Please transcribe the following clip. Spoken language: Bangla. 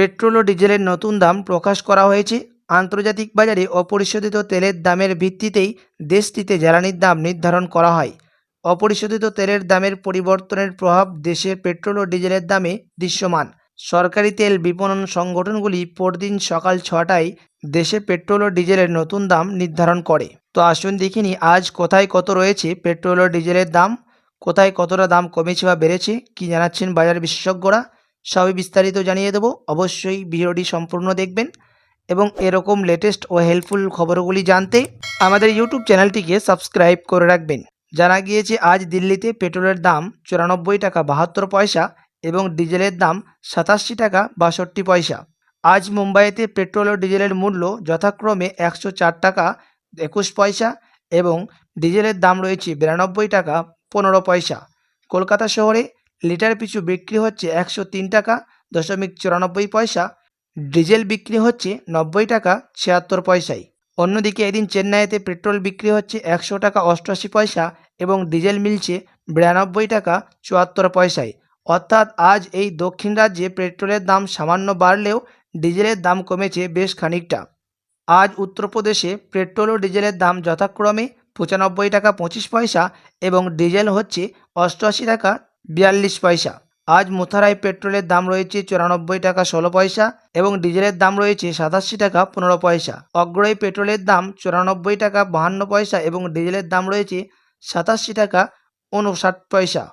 পেট্রোল ও ডিজেলের নতুন দাম প্রকাশ করা হয়েছে। আন্তর্জাতিক বাজারে অপরিশোধিত তেলের দামের ভিত্তিতেই দেশটিতে জ্বালানির দাম নির্ধারণ করা হয়। অপরিশোধিত তেলের দামের পরিবর্তনের প্রভাব দেশের পেট্রোল ও ডিজেলের দামে দৃশ্যমান। সরকারি তেল বিপণন সংগঠনগুলি পরদিন সকাল ছটায় দেশে পেট্রোল ও ডিজেলের নতুন দাম নির্ধারণ করে। তো আসুন দেখিনি আজ কোথায় কত রয়েছে পেট্রোল ও ডিজেলের দাম? কোথায় কতটা দাম কমেছে বা বেড়েছে? কি জানাচ্ছেন বাজার বিশেষজ্ঞরা? সবই বিস্তারিত জানিয়ে দেবো। অবশ্যই ভিডিওটি সম্পূর্ণ দেখবেন এবং এরকম লেটেস্ট ও হেল্পফুল খবরগুলি জানতে আমাদের ইউটিউব চ্যানেলটিকে সাবস্ক্রাইব করে রাখবেন। জানা গিয়েছে, আজ দিল্লিতে পেট্রোলের দাম চুরানব্বই টাকা বাহাত্তর পয়সা এবং ডিজেলের দাম সাতাশি টাকা বাষট্টি পয়সা। আজ মুম্বাইতে পেট্রোল ও ডিজেলের মূল্য যথাক্রমে একশো চার টাকা একুশ পয়সা এবং ডিজেলের দাম রয়েছে বিরানব্বই টাকা পনেরো পয়সা। কলকাতা শহরে লিটার পিছু বিক্রি হচ্ছে একশো তিন টাকা, দশমিক চুরানব্বই পয়সা। ডিজেল বিক্রি হচ্ছে নব্বই টাকা, ছিয়াত্তর পয়সায়। অন্যদিকে এদিন চেন্নাইতে পেট্রোল বিক্রি হচ্ছে একশো টাকা, অষ্টআশি পয়সা এবং ডিজেল মিলছে বিরানব্বই টাকা, চুয়াত্তর পয়সায়। অর্থাৎ আজ এই দক্ষিণ রাজ্যে পেট্রোলের দাম সামান্য বাড়লেও ডিজেলের দাম কমেছে বেশ খানিকটা। আজ উত্তরপ্রদেশে পেট্রোল ও ডিজেলের দাম যথাক্রমে পঁচানব্বই টাকা পঁচিশ পয়সা এবং ডিজেল হচ্ছে অষ্টআশি টাকা বিয়াল্লিশ পয়সা। আজ মুথারায় পেট্রোলের দাম রয়েছে চুরানব্বই টাকা ষোলো পয়সা এবং ডিজেলের দাম রয়েছে সাতাশি টাকা পনেরো পয়সা। অগ্রয় পেট্রোলের দাম চুরানব্বই টাকা বাহান্ন পয়সা এবং ডিজেলের দাম রয়েছে সাতাশি টাকা উনষাট পয়সা।